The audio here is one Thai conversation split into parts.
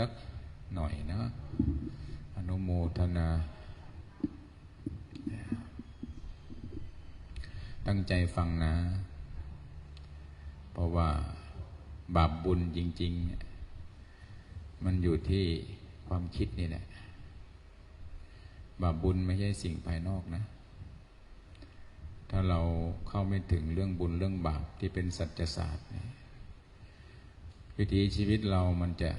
สักหน่อยนะ อนุโมทนา ตั้งใจฟังนะ เพราะว่าบาปบุญจริง ๆ มันอยู่ที่ความคิดนี่แหละ บาปบุญไม่ใช่สิ่งภายนอกนะ ถ้าเราเข้าไม่ถึงเรื่องบุญเรื่องบาปที่เป็นสัจศาสตร์ วิถีชีวิตเรามันจะ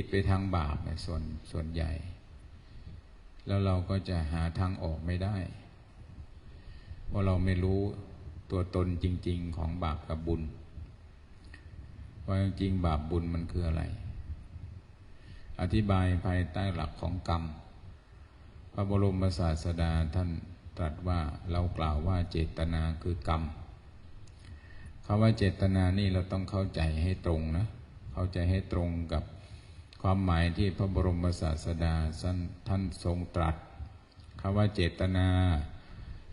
ติดไปทางบาปส่วนส่วนใหญ่ แล้วเราก็จะหาทางออกไม่ได้ เพราะเราไม่รู้ตัวตนจริง ๆ ของบาปกับบุญ ว่าจริงบาปบุญมันคืออะไร อธิบายภายใต้หลักของกรรม พระบรมศาสดาท่านตรัสว่าเรากล่าวว่าเจตนาคือกรรมคำว่าเจตนานี่เราต้องเข้าใจให้ตรงนะ เข้าใจให้ตรงกับ ความหมายที่พระบรมศาสดาท่านทรงตรัสคำว่าเจตนา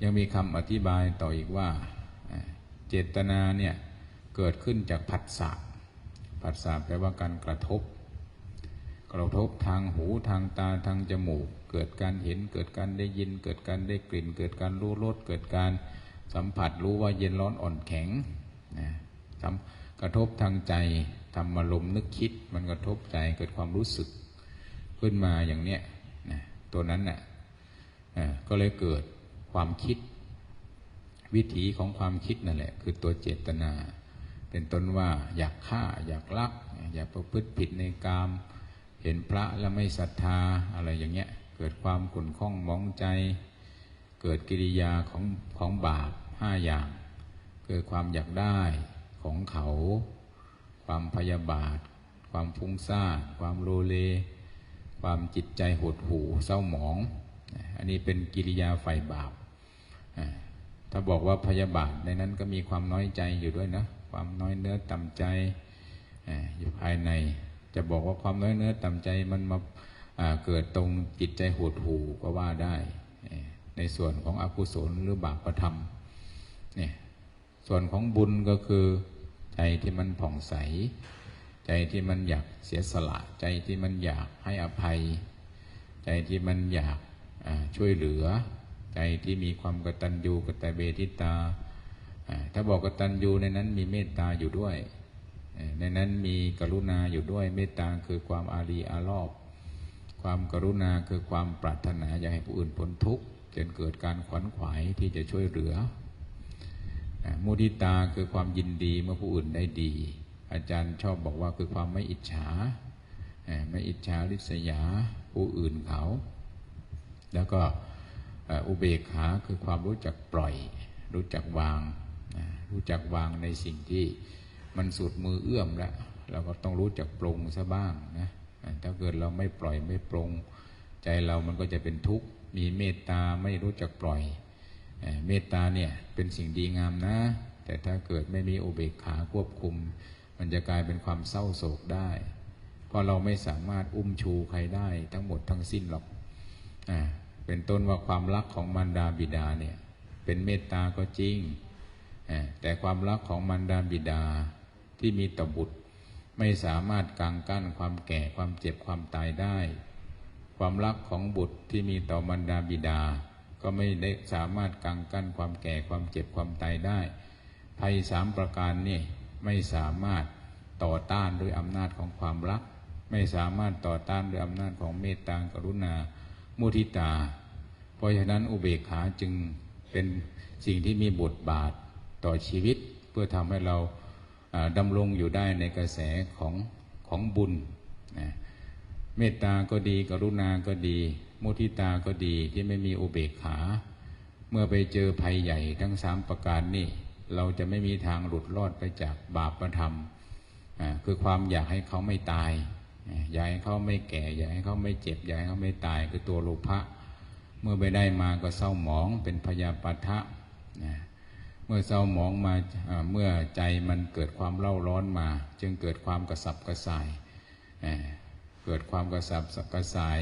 ยังมีคำอธิบายต่ออีกว่า เจตนาเนี่ย เกิดขึ้นจากผัสสะผัสสะแปลว่าการกระทบ กระทบทางหูทางตาทางจมูก เกิดการเห็นเกิดการได้ยิน เกิดการได้กลิ่น เกิดการรู้รสเกิดการสัมผัสรู้ว่าเย็นร้อนอ่อนแข็งนะกระทบทางใจ ทำอารมณ์นึกคิด มันกระทบใจเกิดความรู้สึกขึ้นมาอย่างเนี้ยนะตัวนั้นน่ะก็เลยเกิดความคิด วิถีของความคิดนั่นแหละ คือตัวเจตนา เป็นต้นว่าอยากฆ่า อยากลัก อยากประพฤติผิดในกาม เห็นพระแล้วไม่ศรัทธาอะไรอย่างเงี้ย เกิดความขุ่นข้องมองใจ เกิดกิริยาของของบาปห้าอย่าง เกิดความอยากได้ของเขา ความพยาบาท ความฟุ้งซ่านความโลเล ความจิตใจหดหู่เศร้าหมอง อันนี้เป็นกิริยาไฟบาปถ้าบอกว่าพยาบาทในนั้นก็มีความน้อยใจอยู่ด้วยนะ ความน้อยเนื้อต่ำใจอยู่ภายใน จะบอกว่าความน้อยเนื้อต่ำใจมันมาเกิดตรงจิตใจหดหู่ก็ว่าได้ในส่วนของอกุศลหรือบาปประธรรมเนี่ยส่วนของบุญก็คือ ใจที่มันผ่องใส ใจที่มันอยากเสียสละ ใจที่มันอยากให้อภัย ใจที่มันอยากช่วยเหลือ ใจที่มีความกตัญญูกตเบทิตา ถ้าบอกกตัญญูในนั้นมีเมตตาอยู่ด้วย ในนั้นมีกรุณาอยู่ด้วย เมตตาคือความอารีอารอบ ความกรุณาคือความปรารถนาอยากให้ผู้อื่นพ้นทุกข์จนเกิดการขวัญขวายที่จะช่วยเหลือ มุทิตาคือความยินดีเมื่อผู้อื่นได้ดี อาจารย์ชอบบอกว่าคือความไม่อิจฉาไม่อิจฉาริษยาผู้อื่นเขา แล้วก็อุเบกขาคือความรู้จักปล่อย รู้จักวาง รู้จักวางในสิ่งที่มันสุดมือเอื้อมแล้ว เราก็ต้องรู้จักปรงซะบ้างนะถ้าเกิดเราไม่ปล่อยไม่ปรง ใจเรามันก็จะเป็นทุกข์มีเมตตาไม่รู้จักปล่อย เมตตาเนี่ยเป็นสิ่งดีงามนะ แต่ถ้าเกิดไม่มีอุเบกขาควบคุม มันจะกลายเป็นความเศร้าโศกได้ เพราะเราไม่สามารถอุ้มชูใครได้ทั้งหมดทั้งสิ้นหรอกอ่าเป็นต้นว่าความรักของมารดาบิดาเนี่ยเป็นเมตตาก็จริง แต่ความรักของมารดาบิดาที่มีต่อบุตร ไม่สามารถกังกั้นความแก่ความเจ็บความตายได้ ความรักของบุตรที่มีต่อมารดาบิดา ก็ไม่ได้สามารถกังกั้นความแก่ความเจ็บความตายได้ ภัยสามประการนี่ไม่สามารถต่อต้านด้วยอำนาจของความรัก ไม่สามารถต่อต้านด้วยอำนาจของเมตตากรุณา มุทิตา เพราะฉะนั้นอุเบกขาจึงเป็นสิ่งที่มีบทบาทต่อชีวิต เพื่อทำให้เราดำรงอยู่ได้ในกระแสของของบุญนะเมตตาก็ดีกรุณาก็ดี มุทิตาก็ดีที่ไม่มีอุเบกขา เมื่อไปเจอภัยใหญ่ทั้งสามประการนี่เราจะไม่มีทางหลุดรอดไปจากบาปประธรรมคือความอยากให้เขาไม่ตาย อยากให้เขาไม่แก่ อยากให้เขาไม่เจ็บ อยากให้เขาไม่ตายคือตัวโลภะ เมื่อไปได้มาก็เศร้าหมองเป็นพยาปัทะ เมื่อเศร้าหมองมาเมื่อใจมันเกิดความเล่าร้อนมา จึงเกิดความกระสับกระส่าย เกิดความกระสับกระส่าย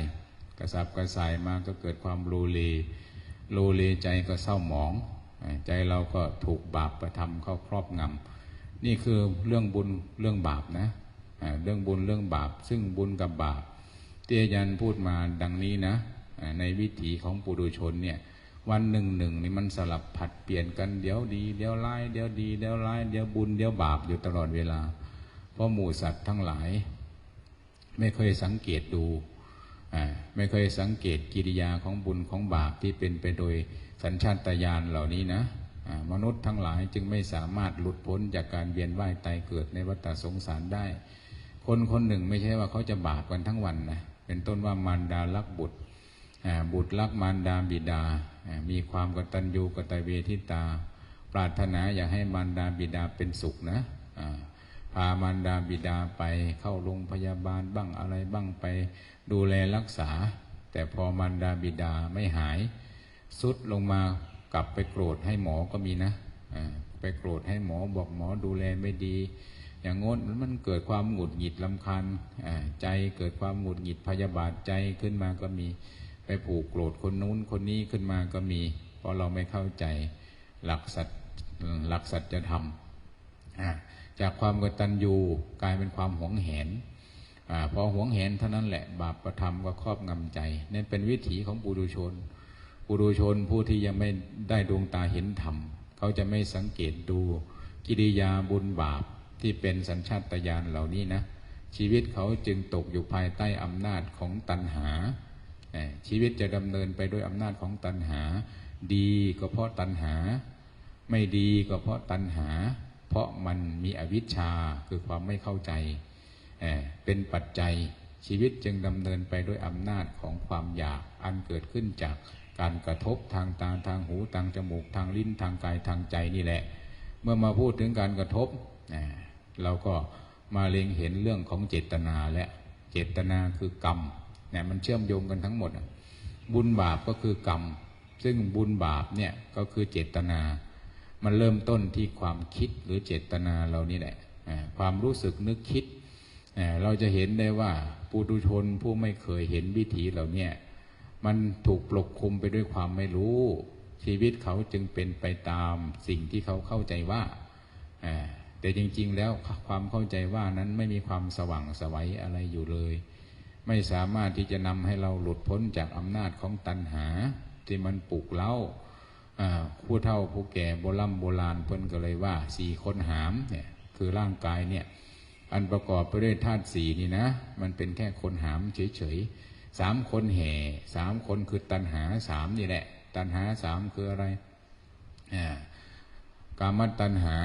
กระสับกระส่ายมาก็เกิดความโลเลโลเลใจก็เศร้าหมอง ใจเราก็ถูกบาปประทำเข้าครอบงำนี่คือเรื่องบุญเรื่องบาปนะเรื่องบุญเรื่องบาป ซึ่งบุญกับบาปที่อาจารย์พูดมาดังนี้นะในวิถีของปุถุชนเนี่ยวันหนึ่งหนึ่งนี่มันสลับผัดเปลี่ยนกันเดี๋ยวดีเดี๋ยวร้ายเดี๋ยวดีเดี๋ยวร้ายเดี๋ยวบุญเดี๋ยวบาปอยู่ตลอดเวลา เพราะหมู่สัตว์ทั้งหลาย ไม่เคยสังเกตดู ไม่เคยสังเกตกิริยาของบุญของบาปที่เป็นไปโดยสัญชาตญาณเหล่านี้นะมนุษย์ทั้งหลายจึงไม่สามารถหลุดพ้นจากการเวียนว่ายตายเกิดในวัฏสงสารได้ คนคนหนึ่งไม่ใช่ว่าเขาจะบาปกันทั้งวันนะเป็นต้นว่ามารดาลักบุตรบุตรรักมารดาบิดา มีความกตัญญูกตเวทิตา ปรารถนาอยากให้มารดาบิดาเป็นสุขนะ พามารดาบิดาไปเข้าโรงพยาบาลบ้างอะไรบ้างไปดูแลรักษา แต่พอมารดาบิดาไม่หาย สุดลงมากลับไปโกรธให้หมอก็มีนะไปโกรธให้หมอบอกหมอดูแลไม่ดี อย่างงดมันเกิดความหงุดหงิดลำคาญใจเกิดความหงุดหงิดพยาบาทใจขึ้นมาก็มี ไปผูกโกรธคนนู้นคนนี้ขึ้นมาก็มี เพราะเราไม่เข้าใจหลักสัจหลักสัจธรรมอ่า จากความกตัญญูกลายเป็นความหวงแหนอพอหวงแหนเท่านั้นแหละบาปประทำก็ครอบงำใจนั่นเป็นวิถีของปุถุชน ปุถุชนผู้ที่ยังไม่ได้ดวงตาเห็นธรรม เขาจะไม่สังเกตดูกิริยาบุญบาปที่เป็นสัญชาตญาณเหล่านี้นะ ชีวิตเขาจึงตกอยู่ภายใต้อำนาจของตัณหา ชีวิตจะดำเนินไปด้วยอำนาจของตัณหา ดีก็เพราะตัณหา ไม่ดีก็เพราะตัณหา เพราะมันมีอวิชชาคือความไม่เข้าใจ เป็นปัจจัยชีวิตจึงดำเนินไปด้วยอำนาจของความอยากอันเกิดขึ้นจากการกระทบทางตาทางหูทางจมูกทางลิ้นทางกายทางใจนี่แหละ เมื่อมาพูดถึงการกระทบเราก็มาเล็งเห็นเรื่องของเจตนาและเจตนาคือกรรมเนี่ยมันเชื่อมโยงกันทั้งหมด บุญบาปก็คือกรรม ซึ่งบุญบาปเนี่ยก็คือเจตนา มันเริ่มต้นที่ความคิดหรือเจตนาเรานี่แหละความรู้สึกนึกคิด เราจะเห็นได้ว่าปุถุชนผู้ไม่เคยเห็นวิถีเหล่าเนี้ยมันถูกปกคลุมไปด้วยความไม่รู้ ชีวิตเขาจึงเป็นไปตามสิ่งที่เขาเข้าใจว่าแต่จริง ๆ แล้วความเข้าใจว่านั้นไม่มีความสว่างสวัยอะไรอยู่เลย ไม่สามารถที่จะนำให้เราหลุดพ้นจากอำนาจของตัณหา ที่มันปลุกเล้า ผู้เฒ่าผู้แก่โบราณโบราณเพิ่นก็เลยว่าสี่คนหามเนี่ยคือร่างกายเนี่ยอันประกอบไปด้วยธาตุสี่นี่นะ มันเป็นแค่คนหามเฉยๆสามคนแห่สามคนคือตัณหาสามนี่แหละ ตัณหาสามคืออะไรกามตัณหา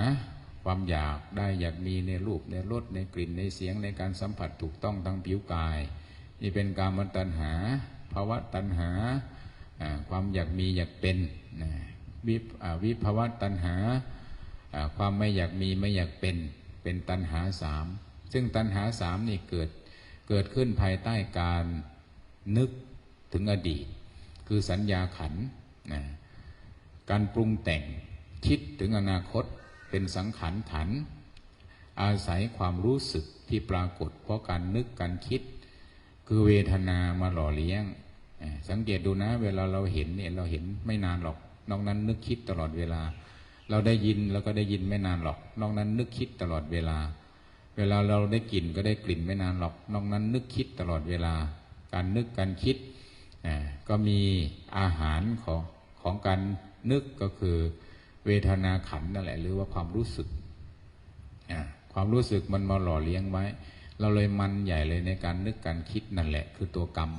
ความอยากได้อยากมีในรูปในรสในกลิ่นในเสียงในการสัมผัสถูกต้องทางผิวกาย นี่เป็นกามตัณหาภาวะตัณหา ความอยากมีอยากเป็นวิวิภวะตัณหา ความไม่อยากมีไม่อยากเป็น เป็นตัณหาสาม ซึ่งตัณหาสามนี่เกิดเกิดขึ้นภายใต้การนึกถึงอดีต คือสัญญาขันนะการปรุงแต่งคิดถึงอนาคตเป็นสังขารขัน อาศัยความรู้สึกที่ปรากฏเพราะการนึกการคิด คือเวทนามาหล่อเลี้ยง สังเกตดูนะ เวลาเราเห็นเนี่ยเราเห็นไม่นานหรอก นอกนั้นนึกคิดตลอดเวลา เราได้ยินเราก็ได้ยินไม่นานหรอก นอกนั้นนึกคิดตลอดเวลา เวลาเราได้กลิ่นก็ได้กลิ่นไม่นานหรอก นอกนั้นนึกคิดตลอดเวลา การนึกการคิดก็มีอาหารของของการนึกก็คือเวทนาขันนั่นแหละ หรือว่าความรู้สึก ความรู้สึกมันมาหล่อเลี้ยงไว้ เราเลยมันใหญ่เลยในการนึกการคิดนั่นแหละ คือตัวกรรม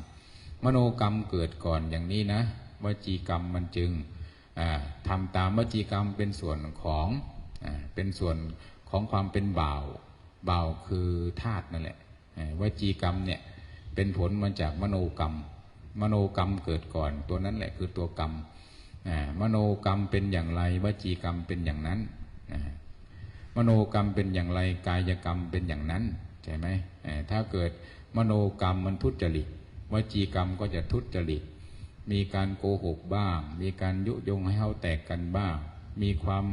มโนกรรมเกิดก่อนอย่างนี้นะวจีกรรมมันจึงอ่าทำตามวจีกรรมเป็นส่วนของอเป็นส่วนของความเป็นบ่าวบ่าวคือธาตุนั่นแหละวจีกรรมเนี่ยเป็นผลมาจากมโนกรรม มโนกรรมเกิดก่อน ตัวนั้นแหละคือตัวกรรมมโนกรรมเป็นอย่างไรวจีกรรมเป็นอย่างนั้นมโนกรรมเป็นอย่างไรกายกรรมเป็นอย่างนั้นใช่ไหมถ้าเกิดมโนกรรมมันทุจริต วจีกรรมก็จะทุจริต มีการโกหกบ้าง มีการยุยงให้เขาแตกกันบ้าง มีความ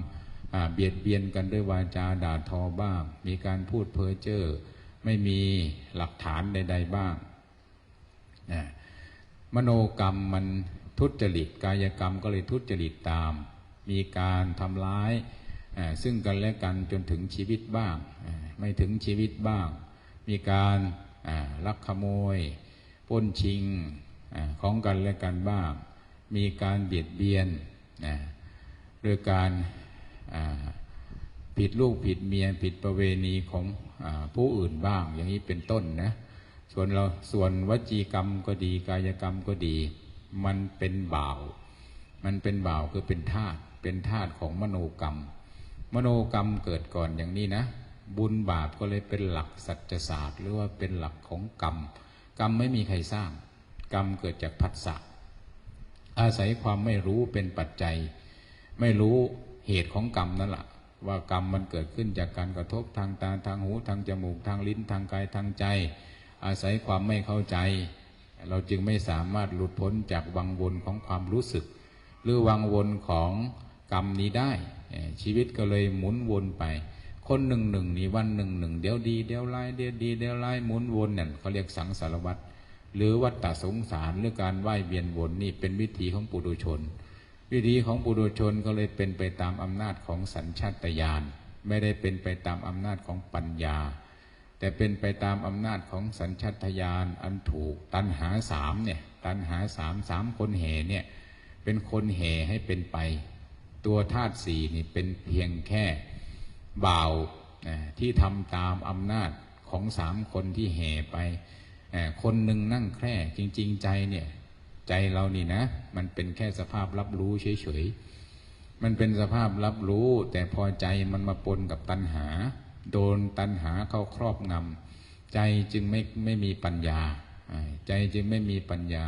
เบียดเบียนกันด้วยวาจาด่าทอบ้าง มีการพูดเพ้อเจ้อไม่มีหลักฐานใด ๆ บ้างนะมโนกรรมมันทุจริต กายกรรมก็เลยทุจริตตาม มีการทำร้ายซึ่งกันและกันจนถึงชีวิตบ้าง ไม่ถึงชีวิตบ้าง มีการลักขโมย ป้นชิงของกันและกันบ้าง มีการเบียดเบียนโดยการผิดลูกผิดเมียผิดประเวณีของอผู้อื่นบ้าง อย่างนี้เป็นต้นนะส่วนเราส่วนวจีกรรมก็ดีกายกรรมก็ดี มันเป็นบ่าว มันเป็นบ่าวคือเป็นธาตุเป็นธาตุของมโนกรรม มโนกรรมเกิดก่อนอย่างนี้นะ บุญบาปก็เลยเป็นหลักสัจศาสตร์ หรือว่าเป็นหลักของกรรม กรรมไม่มีใครสร้าง กรรมเกิดจากผัสสะอาศัยความไม่รู้เป็นปัจจัย ไม่รู้เหตุของกรรมนั่นแหละว่ากรรมมันเกิดขึ้นจากการกระทบทางตาทางหูทางจมูกทางลิ้นทางกายทางใจ อาศัยความไม่เข้าใจ เราจึงไม่สามารถหลุดพ้นจากวังวนของความรู้สึก หรือวังวนของกรรมนี้ได้ ชีวิตก็เลยหมุนวนไป คนหนึ่งหนึ่งนี่วันหนึ่งหนึ่งเดี๋ยวดีเดี๋ยวร้ายเดี๋ยวดีเดี๋ยวร้ายหมุนวนเนี่ยเขาเรียกสังสารวัตรหรือวัฏฏสงสารหรือการไหวเวียนวนนี่เป็นวิธีของปุถุชน วิธีของปุถุชนก็เลยเป็นไปตามอำนาจของสัญชาตญาณไม่ได้เป็นไปตามอำนาจของปัญญา แต่เป็นไปตามอำนาจของสัญชาตญาณอันถูกตันหาสามเนี่ยตันหาสามสามคนเหเนี่ยเป็นคนเหให้เป็นไป ตัวธาตุสี่นี่เป็นเพียงแค่ บ่าวที่ทำตามอำนาจของสามคนที่เหไปคนหนึ่งนั่งแคร่จริง ๆ ใจเนี่ยใจเรานี่นะ มันเป็นแค่สภาพรับรู้เฉยๆ มันเป็นสภาพรับรู้ แต่พอใจมันมาปนกับตัณหา โดนตัณหาเข้าครอบงำใจจึงไม่ไม่มีปัญญา ใจจึงไม่มีปัญญา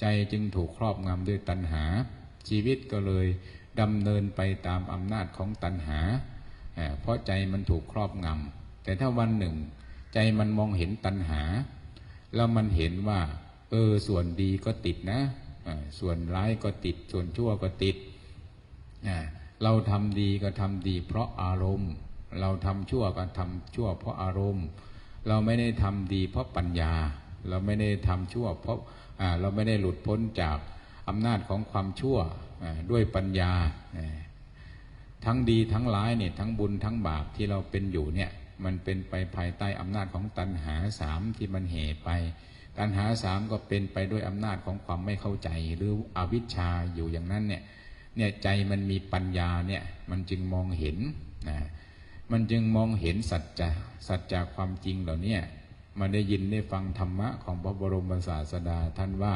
ใจจึงถูกครอบงำด้วยตัณหา ชีวิตก็เลยดำเนินไปตามอำนาจของตัณหา เพราะใจมันถูกครอบงำแต่ถ้าวันหนึ่ง ใจมันมองเห็นตัณหา แล้วมันเห็นว่า เออส่วนดีก็ติดนะ ส่วนร้ายก็ติด ส่วนชั่วก็ติด เราทำดีก็ทำดีเพราะอารมณ์ เราทำชั่วก็ทำชั่วเพราะอารมณ์ เราไม่ได้ทำดีเพราะปัญญา เราไม่ได้ทำชั่วเพราะเราไม่ได้หลุดพ้นจากอำนาจของความชั่วด้วยปัญญา ทั้งดีทั้งร้ายเนี่ยทั้งบุญทั้งบาปที่เราเป็นอยู่เนี่ยมันเป็นไปภายใต้อำนาจของตัณหาสามที่มันเหไป ตัณหาสามก็เป็นไปด้วยอำนาจของความไม่เข้าใจ หรืออวิชชาอยู่อย่างนั้นเนี่ยเนี่ยใจมันมีปัญญาเนี่ยมันจึงมองเห็นนะมันจึงมองเห็นสัจจะสัจจะความจริงเหล่านี้มาได้ยินได้ฟังธรรมะของพระบรมศาสดาท่านว่า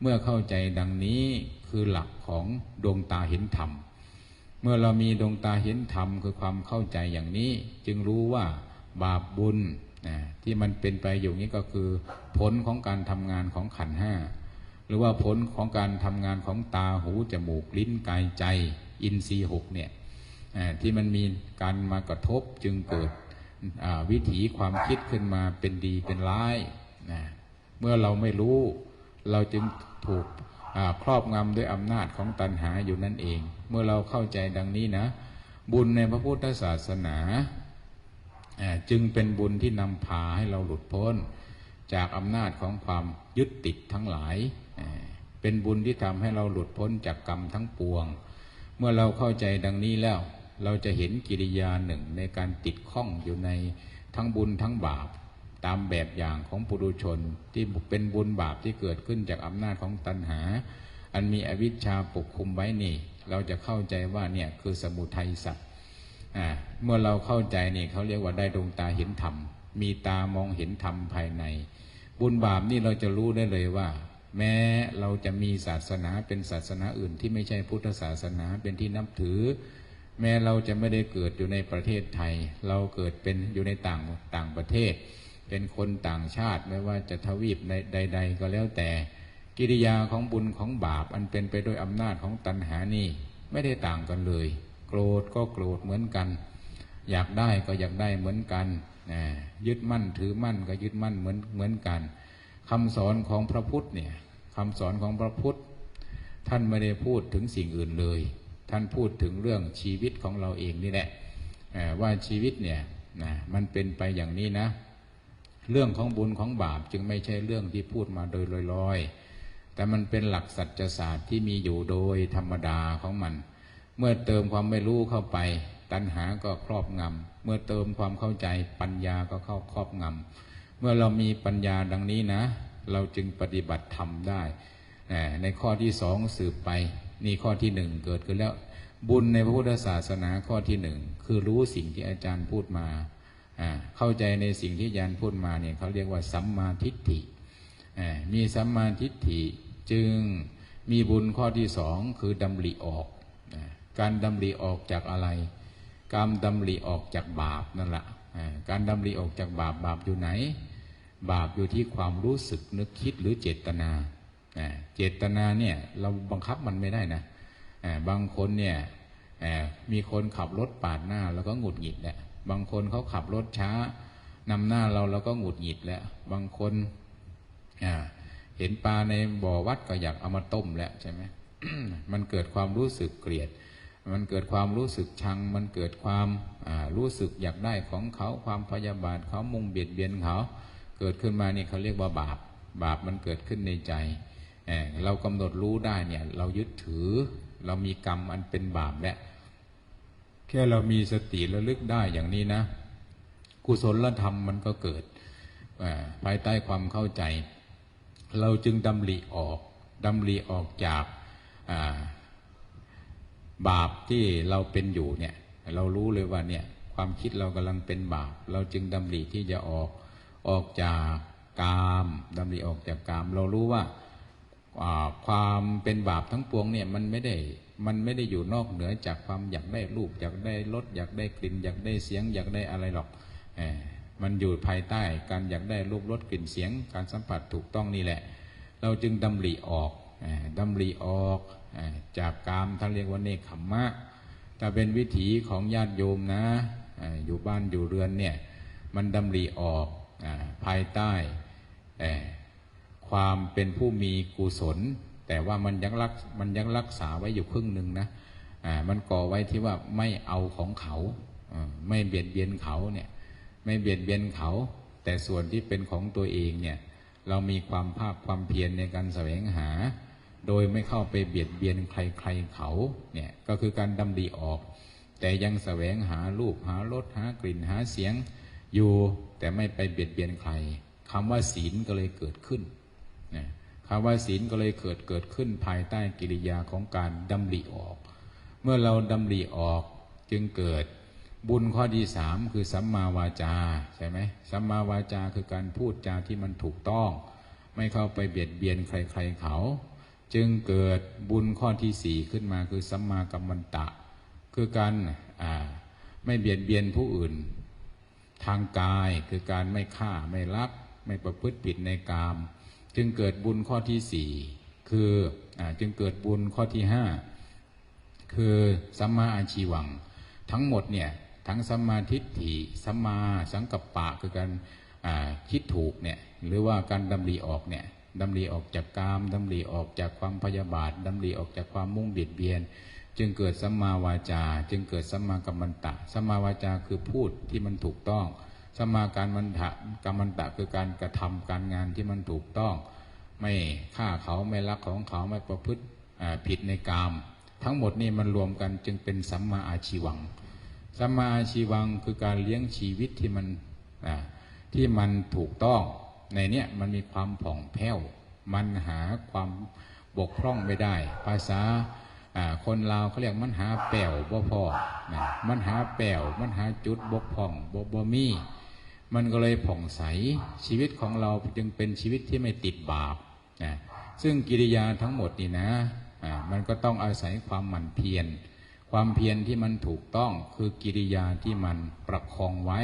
เมื่อเข้าใจดังนี้คือหลักของดวงตาเห็นธรรม เมื่อเรามีดวงตาเห็นธรรมคือความเข้าใจอย่างนี้ จึงรู้ว่าบาปบุญนะที่มันเป็นไปอยู่นี้ก็คือ ผลของการทำงานของขันห้าหรือว่าผลของการทำงานของตาหูจมูกลิ้นกายใจ อินทรีย์หกเนี่ยที่มันมีการมากระทบจึงเกิดวิถีความคิดขึ้นมาเป็นดีเป็นร้ายนะเมื่อเราไม่รู้ เราจึงถูก ครอบงำด้วยอำนาจของตัณหาอยู่นั่นเอง เมื่อเราเข้าใจดังนี้นะ บุญในพระพุทธศาสนาจึงเป็นบุญที่นำพาให้เราหลุดพ้น จากอำนาจของความยึดติดทั้งหลาย เป็นบุญที่ทำให้เราหลุดพ้นจากกรรมทั้งปวง เมื่อเราเข้าใจดังนี้แล้ว เราจะเห็นกิริยาหนึ่งในการติดข้องอยู่ในทั้งบุญทั้งบาป ตามแบบอย่างของปุถุชนที่เป็นบุญบาปที่เกิดขึ้นจากอำนาจของตัณหา อันมีอวิชชาปกคุมไว้นี่ เราจะเข้าใจว่าเนี่ยคือสมุทัยสัตว์เมื่อเราเข้าใจนี่เขาเรียกว่าได้ดวงตาเห็นธรรม มีตามองเห็นธรรมภายใน บุญบาปนี่เราจะรู้ได้เลยว่า แม้เราจะมีศาสนาเป็นศาสนาอื่นที่ไม่ใช่พุทธศาสนาเป็นที่นับถือแม้เราจะไม่ได้เกิดอยู่ในประเทศไทย เราเกิดเป็นอยู่ในต่างต่างประเทศ เป็นคนต่างชาติไม่ว่าจะทวีปใด ๆ ก็แล้วแต่ กิริยาของบุญของบาปอันเป็นไปด้วยอำนาจของตัณหานี่ไม่ได้ต่างกันเลย โกรธก็โกรธเหมือนกัน อยากได้ก็อยากได้เหมือนกันยึดมั่นถือมั่นก็ยึดมั่นเหมือนเหมือนกันคำสอนของพระพุทธเนี่ยคำสอนของพระพุทธ ท่านไม่ได้พูดถึงสิ่งอื่นเลย ท่านพูดถึงเรื่องชีวิตของเราเองนี่แหละว่าชีวิตเนี่ยนะมันเป็นไปอย่างนี้นะ เรื่องของบุญของบาปจึงไม่ใช่เรื่องที่พูดมาโดยลอยๆ แต่มันเป็นหลักสัจศาสตร์ที่มีอยู่โดยธรรมดาของมัน เมื่อเติมความไม่รู้เข้าไป ตัณหาก็ครอบงำ เมื่อเติมความเข้าใจปัญญาก็เข้าครอบงำ เมื่อเรามีปัญญาดังนี้นะ เราจึงปฏิบัติธรรมได้ ในข้อที่สองสืบไป นี่ข้อที่หนึ่งเกิดขึ้นแล้ว บุญในพระพุทธศาสนาข้อที่หนึ่งคือรู้สิ่งที่อาจารย์พูดมา เข้าใจในสิ่งที่อาจารย์พูดมาเนี่ยเขาเรียกว่าสัมมาทิฏฐิมีสัมมาทิฏฐิจึงมีบุญข้อที่สองคือดำริออกการดำริออกจากอะไร การดำริออกจากบาปนั่นแหละการดำริออกจากบาปบาปอยู่ไหน บาปอยู่ที่ความรู้สึกนึกคิดหรือเจตนาเจตนาเนี่ยเราบังคับมันไม่ได้นะบางคนเนี่ยมีคนขับรถปาดหน้าแล้วก็หงุดหงิดแหละ บางคนเขาขับรถช้านำหน้าเราแล้วก็หงุดหงิดแล้ว บางคนเห็นปลาในบ่อวัดก็อยากเอามาต้มแล้วใช่ไหมมันเกิดความรู้สึกเกลียด มันเกิดความรู้สึกชัง มันเกิดความรู้สึกอยากได้ของเขาความพยาบาทเขามุ่งเบียดเบียนเขา เกิดขึ้นมานี่เขาเรียกว่าบาป บาปมันเกิดขึ้นในใจเเรากำหนดรู้ได้เนี่ยเรายึดถือ เรามีกรรมอันเป็นบาปและ แค่เรามีสติระลึกได้อย่างนี้นะ กุศลธรรมมันก็เกิดภายใต้ความเข้าใจ เราจึงดำริออกดำริออกจากาบาปที่เราเป็นอยู่เนี่ย เรารู้เลยว่าเนี่ย ความคิดเรากำลังเป็นบาป เราจึงดำริที่จะออกออกจากกามดำริออกจากกาม เรารู้ว่าอ่าความเป็นบาปทั้งปวงเนี่ยมันไม่ได้ มันไม่ได้อยู่นอกเหนือจากความอยากได้รูป อยากได้รสอยากได้กลิ่น อยากได้เสียง อยากได้อะไรหรอกอมันอยู่ภายใต้การอยากได้รูปรสกลิ่นเสียง การสัมผัสถูกต้องนี่แหละ เราจึงดำริออกอดำริออกอจากกามท่านเรียกว่าเนคขมมะแต่เป็นวิถีของญาติโยมนะออยู่บ้านอยู่เรือนเนี่ยมันดำริออกอภายใต้ความเป็นผู้มีกุศล แต่ว่ามันยังรักมันยังรักษาไว้อยู่ครึ่งหนึ่งนะอ่ามันก่อไว้ที่ว่าไม่เอาของเขาอไม่เบียดเบียนเขาเนี่ยไม่เบียดเบียนเขา แต่ส่วนที่เป็นของตัวเองเนี่ยเรามีความภาคความเพียรในการแสวงหา โดยไม่เข้าไปเบียดเบียนใครๆเขาเนี่ยก็คือการดำริออก แต่ยังแสวงหารูปหารสหากลิ่นหาเสียงอยู่ แต่ไม่ไปเบียดเบียนใครคำว่าศีลก็เลยเกิดขึ้น นะคำว่าศีลก็เลยเกิดเกิดขึ้นภายใต้กิริยาของการดำริออก เมื่อเราดำริออกจึงเกิดบุญข้อที่สามคือสัมมาวาจาใช่ไหมสัมมาวาจาคือการพูดจาที่มันถูกต้อง ไม่เข้าไปเบียดเบียนใครๆเขา จึงเกิดบุญข้อที่สี่ขึ้นมาคือสัมมากัมมันตะ คือการไม่เบียดเบียนผู้อื่น ทางกายคือการไม่ฆ่าไม่ลัก ไม่ประพฤติผิดในกาม จึงเกิดบุญข้อที่สี่คืออจึงเกิดบุญข้อที่ห้าคือสัมมาอาชีวัง ทั้งหมดเนี่ยทั้งสัมมาทิฏฐิสัมมาสังกัปปะคือการคิดถูกเนี่ยหรือว่าการดำริออกเนี่ยดำริออกจากกามดำริออกจากความพยาบาทดำริออกจากความมุ่งเบียดเบียน จึงเกิดสัมมาวาจา จึงเกิดสัมมากัมมันตะสัมมาวาจาคือพูดที่มันถูกต้อง สมาการมันทะกัมมันตะคือการกระทำการงานที่มันถูกต้อง ไม่ฆ่าเขาไม่ลักของเขาไม่ประพฤติผิดในกาม ทั้งหมดนี่มันรวมกันจึงเป็นสัมมาอาชีวังสัมมาอาชีวังคือการเลี้ยงชีวิตที่มันที่มันถูกต้อง ในเนี้ยมันมีความผ่องแผ้ว มันหาความบกพร่องไม่ได้ ภาษาคนลาวเขาเรียกมันหาแป๋วบ่พอนะมันหาแป๋วมันหาจุดบกพร่องบ่บ่มี มันก็เลยผ่องใสชีวิตของเราจึงเป็นชีวิตที่ไม่ติดบาปนะซึ่งกิริยาทั้งหมดนี่นะมันก็ต้องอาศัยความหมั่นเพียรความเพียรที่มันถูกต้องคือกิริยาที่มันประคองไว้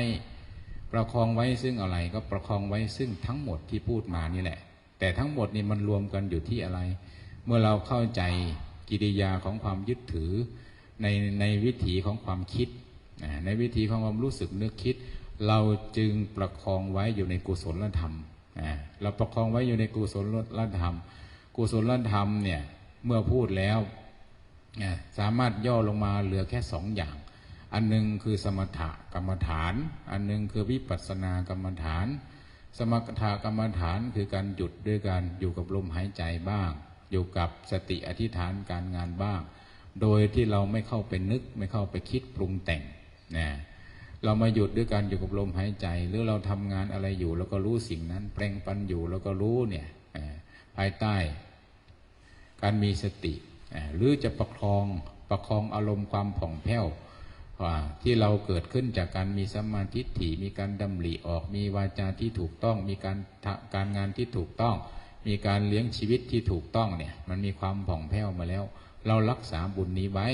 ประคองไว้ซึ่งอะไรก็ประคองไว้ซึ่งทั้งหมดที่พูดมานี่แหละ แต่ทั้งหมดนี่มันรวมกันอยู่ที่อะไร เมื่อเราเข้าใจกิริยาของความยึดถือในในวิถีของความคิดในวิถีของความรู้สึกนึกคิด เราจึงประคองไว้อยู่ในกุศลธรรมเราประคองไว้อยู่ในกุศลธรรม กุศลธรรมเนี่ยเมื่อพูดแล้วสามารถย่อลงมาเหลือแค่สองอย่าง อันหนึงคือสมถกรรมฐาน อันหนึงคือวิปัสสนากรรมฐาน สมถกรรมฐานคือการหยุดด้วยการอยู่กับลมหายใจบ้าง อยู่กับสติอธิษฐานการงานบ้าง โดยที่เราไม่เข้าไปนึกไม่เข้าไปคิดปรุงแต่งนะ เรามาหยุดด้วยการอยู่กับลมหายใจ หรือเราทำงานอะไรอยู่ แล้วก็รู้สิ่งนั้น แปลงปันอยู่แล้วก็รู้เนี่ยภายใต้ การมีสติ หรือจะประคองประคองอารมณ์ความผ่องแผ้วที่เราเกิดขึ้นจากการมีสัมมาทิฏฐิมีการดำริออก มีวาจาที่ถูกต้อง มีการการงานที่ถูกต้อง มีการเลี้ยงชีวิตที่ถูกต้องเนี่ย มันมีความผ่องแผ้วมาแล้ว เรารักษาบุญนี้ไว้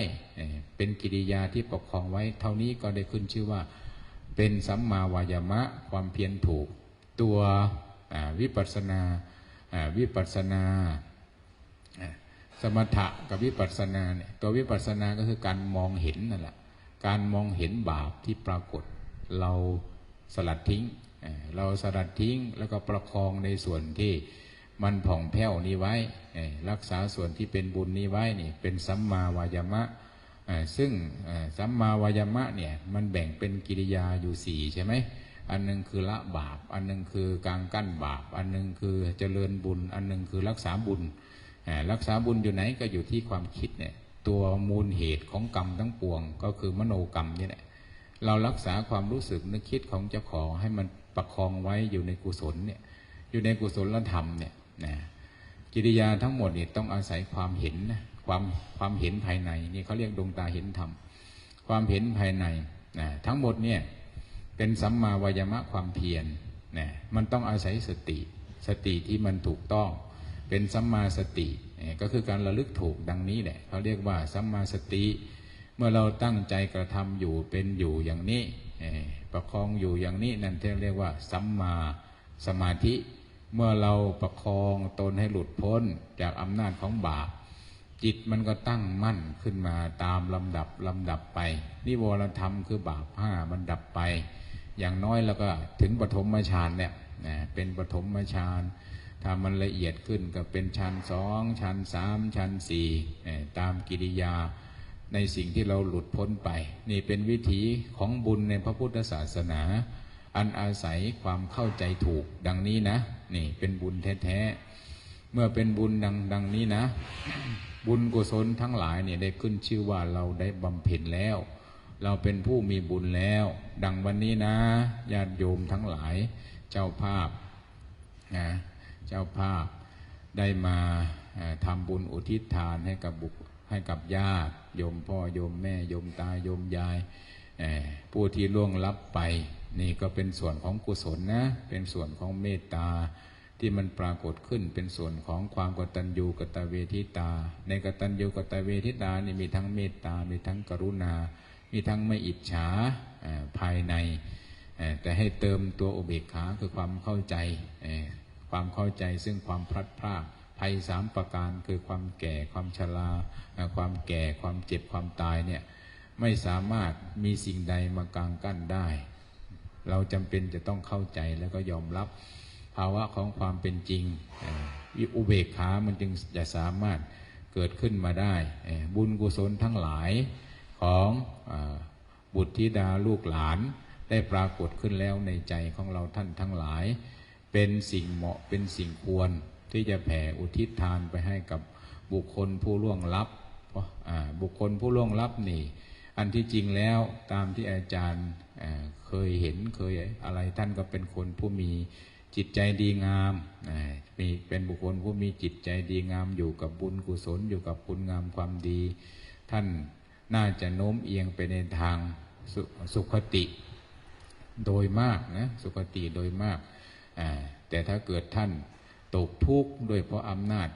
เป็นกิริยาที่ปกครองไว้ เท่านี้ก็ได้ขึ้นชื่อว่า เป็นสัมมาวายามะความเพียรถูก ตัววิปัสนาวิปัสนาสมถะกับวิปัสนาเนี่ยตัววิปัสนาก็คือการมองเห็นนั่นแหละการมองเห็นบาปที่ปรากฏ เราสลัดทิ้ง เราสลัดทิ้งแล้วก็ประคองในส่วนที่ มันผ่องแผ้วนี้ไว้ รักษาส่วนที่เป็นบุญนี้ไว้นี่เป็นสัมมาวายามะซึ่งสัมมาวายามะเนี่ยมันแบ่งเป็นกิริยาอยู่สี่ใช่ไหมอันนึงคือละบาป อันนึงคือกางกั้นบาป อันนึงคือเจริญบุญ อันนึงคือรักษาบุญรักษาบุญอยู่ไหนก็อยู่ที่ความคิดเนี่ยตัวมูลเหตุของกรรมทั้งปวง ก็คือมโนกรรมนี่แหละเรารักษาความรู้สึกนึกคิดของเจ้าของให้มันประคองไว้อยู่ในกุศลเนี่ยอยู่ในกุศลธรรมเนี่ย นะกิริยาทั้งหมดเนี่ยต้องอาศัยความเห็นนะความความเห็นภายในนี่เขาเรียกดวงตาเห็นธรรมความเห็นภายในนะทั้งหมดเนี่ยเป็นสัมมาวายมะความเพียรนะมันต้องอาศัยสติ สติที่มันถูกต้อง เป็นสัมมาสติก็คือการระลึกถูกดังนี้แหละเขาเรียกว่าสัมมาสติ เมื่อเราตั้งใจกระทำอยู่เป็นอยู่อย่างนี้ประคองอยู่อย่างนี้นั่นเรียกว่าสัมมาสมาธิ เมื่อเราประคองตนให้หลุดพ้นจากอำนาจของบาปจิตมันก็ตั้งมั่นขึ้นมาตามลำดับลำดับไป นิวรธรรมคือบาปห้ามันดับไป อย่างน้อยแล้วก็ถึงปฐมฌานเนี่ยเป็นปฐมฌานถ้ามันละเอียดขึ้นก็เป็นชั้นสองชั้นสามชั้นสี่ตามกิริยาในสิ่งที่เราหลุดพ้นไป นี่เป็นวิถีของบุญในพระพุทธศาสนา อันอาศัยความเข้าใจถูกดังนี้นะ นี่เป็นบุญแท้ๆ เมื่อเป็นบุญดังดังนี้นะ บุญกุศลทั้งหลายเนี่ยได้ขึ้นชื่อว่าเราได้บำเพ็ญแล้ว เราเป็นผู้มีบุญแล้ว ดังวันนี้นะญาติโยมทั้งหลาย เจ้าภาพนะเจ้าภาพได้มาทำบุญอุทิศทานให้กับบุคให้กับญาติโยมพ่อโยมแม่โยมตาโยมยายผู้ที่ล่วงลับไป นี่ก็เป็นส่วนของกุศลนะ เป็นส่วนของเมตตาที่มันปรากฏขึ้นเป็นส่วนของความกตัญญูกตเวทิตา ในกตัญญูกตเวทิตานี่มีทั้งเมตตา มีทั้งกรุณา มีทั้งไม่อิจฉาภายใน แต่ให้เติมตัวอุเบกขาคือความเข้าใจ ความเข้าใจซึ่งความพลัดพรากภัยสามประการคือความแก่ความชราความแก่ความเจ็บความตายเนี่ยไม่สามารถมีสิ่งใดมากางกั้นได้ เราจำเป็นจะต้องเข้าใจแล้วก็ยอมรับภาวะของความเป็นจริงอุเบกขา มันจึงจะสามารถเกิดขึ้นมาได้ บุญกุศลทั้งหลายของบุตรธิดาลูกหลาน ได้ปรากฏขึ้นแล้วในใจของเราท่านทั้งหลาย เป็นสิ่งเหมาะเป็นสิ่งควร ที่จะแผ่อุทิศทานไปให้กับบุคคลผู้ล่วงลับบุคคลผู้ล่วงลับนี่ อันที่จริงแล้วตามที่อาจารย์เคยเห็นเคยอะไรท่านก็เป็นคนผู้มีจิตใจดีงามมีเป็นบุคคลผู้มีจิตใจดีงาม อยู่กับบุญกุศลอยู่กับคุณงามความดี ท่านน่าจะโน้มเอียงไปในทางสสุขติโดยมากนะสุขติโดยมากแต่ถ้าเกิดท่านตกทุกข์โดยเพราะอำนาจ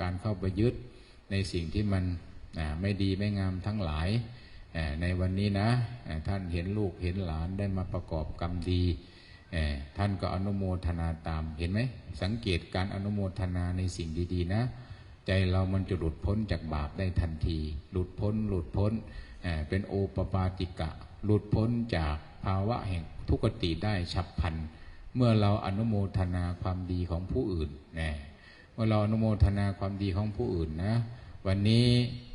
การเข้าไปยึดในสิ่งที่มันไม่ดีไม่งามทั้งหลาย ในวันนี้นะท่านเห็นลูกเห็นหลานได้มาประกอบกรรมดีท่านก็อนุโมทนาตามเห็นไหมสังเกตการอนุโมทนาในสิ่งดีๆนะ ใจเรามันจะหลุดพ้นจากบาปได้ทันที หลุดพ้นหลุดพ้นเป็นโอปปาติกะ หลุดพ้นจากภาวะแห่งทุกขติได้ฉับพลัน เมื่อเราอนุโมทนาความดีของผู้อื่นนะเมื่อเราอนุโมทนาความดีของผู้อื่นนะ วันนี้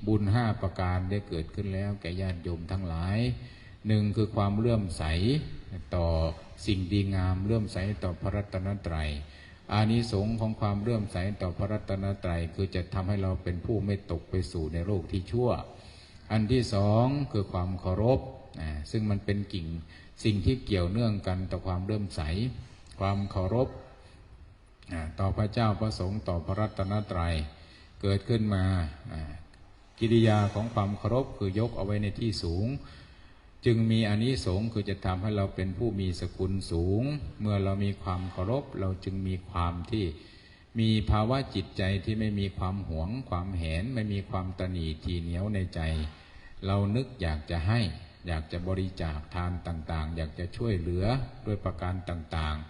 บุญห้าประการได้เกิดขึ้นแล้วแก่ญาติโยมทั้งหลายหนึ่งคือความเลื่อมใสต่อสิ่งดีงามเลื่อมใสต่อพระรัตนตรัยอานิสงส์ของความเลื่อมใสต่อพระรัตนตรัยคือจะทำให้เราเป็นผู้ไม่ตกไปสู่ในโลกที่ชั่ว อันที่สองคือความเคารพซึ่งมันเป็นกิ่งสิ่งที่เกี่ยวเนื่องกันต่อความเริ่อมใส ความเคารพต่อพระเจ้าพระสงฆ์ต่อพระรัตนตรัย เกิดขึ้นมากิริยาของความเคารพคือยกเอาไว้ในที่สูง จึงมีอานิสงส์คือจะทำให้เราเป็นผู้มีสกุลสูง เมื่อเรามีความเคารพเราจึงมีความที่มีภาวะจิตใจที่ไม่มีความหวง ความแหนไม่มีความตนีทีเหนียวในใจ เรานึกอยากจะให้ อยากจะบริจาคทานต่างๆ อยากจะช่วยเหลือด้วยประการต่างๆ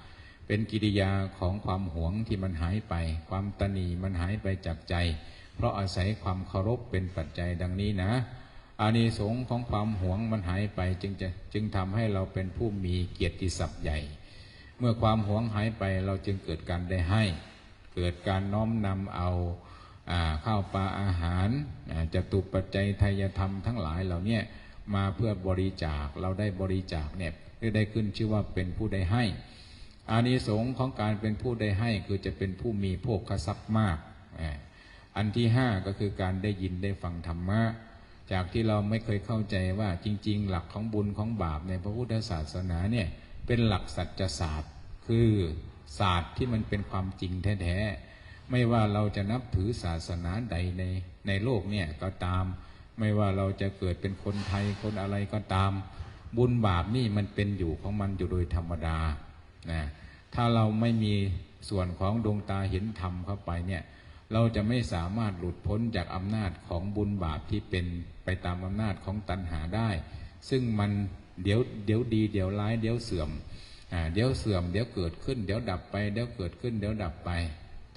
เป็นกิริยาของความหวงที่มันหายไป ความตนีมันหายไปจากใจ เพราะอาศัยความเคารพเป็นปัจจัยดังนี้นะอานิสงส์ของความหวงมันหายไปจึงจะจึงทำให้เราเป็นผู้มีเกียรติศัพท์ใหญ่ เมื่อความหวงหายไปเราจึงเกิดการได้ให้ เกิดการน้อมนำเอาข้าวปลาอาหารจตุปัจจัยไทยธรรมทั้งหลายเหล่านี้มาเพื่อบริจาคเราได้บริจาคเนี่ยได้ขึ้นชื่อว่าเป็นผู้ได้ให้ อานิสงส์ของการเป็นผู้ได้ให้คือจะเป็นผู้มีโภคทรัพย์มาก อันที่ห้าก็คือการได้ยินได้ฟังธรรมะ จากที่เราไม่เคยเข้าใจว่าจริง ๆ หลักของบุญของบาปในพระพุทธศาสนาเนี่ยเป็นหลักสัจศาสตร์ คือศาสตร์ที่มันเป็นความจริงแท้ๆ ไม่ว่าเราจะนับถือศาสนาใดในในโลกเนี่ยก็ตาม ไม่ว่าเราจะเกิดเป็นคนไทยคนอะไรก็ตาม บุญบาปนี่มันเป็นอยู่ของมันอยู่โดยธรรมดา นะถ้าเราไม่มีส่วนของดวงตาเห็นธรรมเข้าไปเนี่ย เราจะไม่สามารถหลุดพ้นจากอำนาจของบุญบาปที่เป็นไปตามอำนาจของตัณหาได้ ซึ่งมันเดี๋ยวเดี๋ยวดีเดี๋ยวร้ายเดี๋ยวเสื่อมอ่าเดี๋ยวเสื่อมเดี๋ยวเกิดขึ้น เดี๋ยวดับไป เดี๋ยวเกิดขึ้น เดี๋ยวดับไป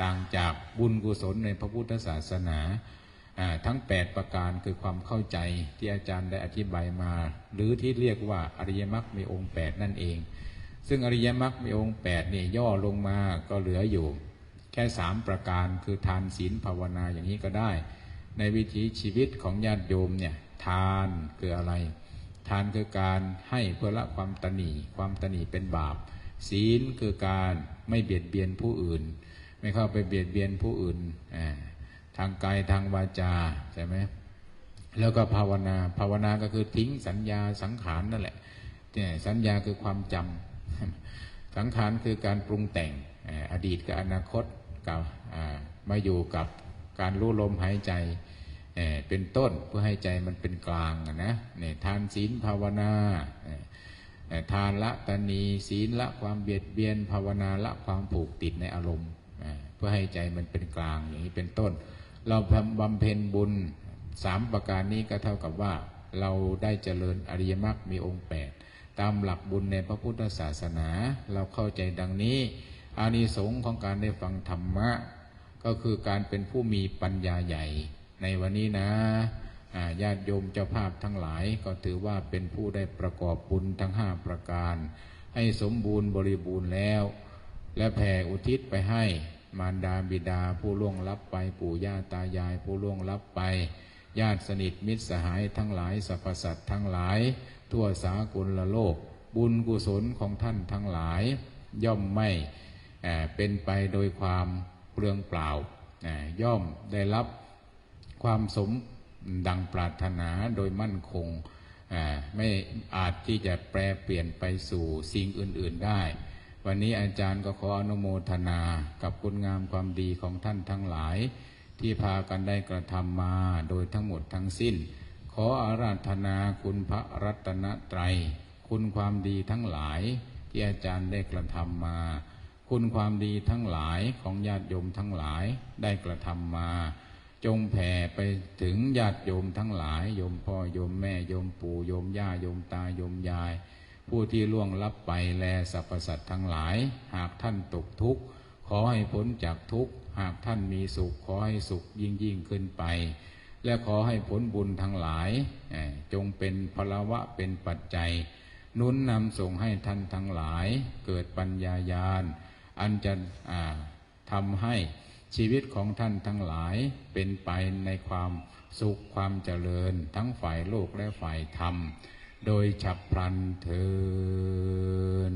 ต่างจากบุญกุศลในพระพุทธศาสนาอ่าทั้ง 8 ประการคือความเข้าใจที่อาจารย์ได้อธิบายมา หรือที่เรียกว่าอริยมรรคมีองค์ 8 นั่นเอง ซึ่งอริยมรรคมีองค์8นี่ย่อลงมาก็เหลืออยู่ แค่สามประการคือทานศีลภาวนาอย่างนี้ก็ได้ ในวิถีชีวิตของญาติโยมเนี่ยทานคืออะไร ทานคือการให้เพื่อละความตนีความตนีเป็นบาป ศีลคือการไม่เบียดเบียนผู้อื่น ไม่เข้าไปเบียดเบียนผู้อื่นทางกายทางวาจาใช่ไหมแล้วก็ภาวนาภาวนาก็คือทิ้งสัญญาสังขารนั่นแหละเนี่ยสัญญาคือความจำ สังขารคือการปรุงแต่งอดีตกับอนาคตกับมาอยู่กับการรู้ลมหายใจเป็นต้นเพื่อให้ใจมันเป็นกลางนะเนี่ยทานศีลภาวนาทานละตนีศีลละความเบียดเบียน ภาวนาละความผูกติดในอารมณ์เพื่อให้ใจมันเป็นกลางอย่างนี้เป็นต้น เราบำเพ็ญบุญสามประการนี้ก็เท่ากับว่าเราได้เจริญอริยมรรคมีองค์แปด ตามหลักบุญในพระพุทธศาสนา เราเข้าใจดังนี้ อานิสงส์ของการได้ฟังธรรมะ ก็คือการเป็นผู้มีปัญญาใหญ่ ในวันนี้นะญาติโยมเจ้าภาพทั้งหลายก็ถือว่าเป็นผู้ได้ประกอบบุญทั้งห้าประการ ให้สมบูรณ์บริบูรณ์แล้ว และแผ่อุทิศไปให้มารดาบิดาผู้ล่วงลับไปปู่ย่าตายายผู้ล่วงลับไป ญาติสนิทมิตรสหายทั้งหลายสรรพสัตว์ทั้งหลาย ทั่วสากลละโลก บุญกุศลของท่านทั้งหลาย ย่อมไม่เป็นไปโดยความเปลืองเปล่า ย่อมได้รับความสมดังปรารถนาโดยมั่นคงไม่อาจที่จะแปรเปลี่ยนไปสู่สิ่งอื่น ๆได้ วันนี้อาจารย์ก็ขออนุโมทนากับคุณงามความดีของท่านทั้งหลาย ที่พากันได้กระทำมาโดยทั้งหมดทั้งสิ้น ขออาราธนาคุณพระรัตนตรัย คุณความดีทั้งหลายที่อาจารย์ได้กระทำมา คุณความดีทั้งหลายของญาติโยมทั้งหลายได้กระทำมา จงแผ่ไปถึงญาติโยมทั้งหลาย โยมพ่อโยมแม่โยมปู่โยมย่าโยมตาโยมยาย ผู้ที่ล่วงลับไปแลสรรพสัตว์ทั้งหลาย หากท่านตกทุกข์ขอให้พ้นจากทุกข์หากท่านมีสุขขอให้สุขยิ่งยิ่งขึ้นไป และขอให้ผลบุญทั้งหลาย จงเป็นพลวะเป็นปัจจัย นุนนำส่งให้ท่านทั้งหลาย เกิดปัญญายาณ อันจะทำให้ชีวิตของท่านทั้งหลายเป็นไปในความสุขความเจริญ ทั้งฝ่ายโลกและฝ่ายธรรม โดยฉับพลันเทิน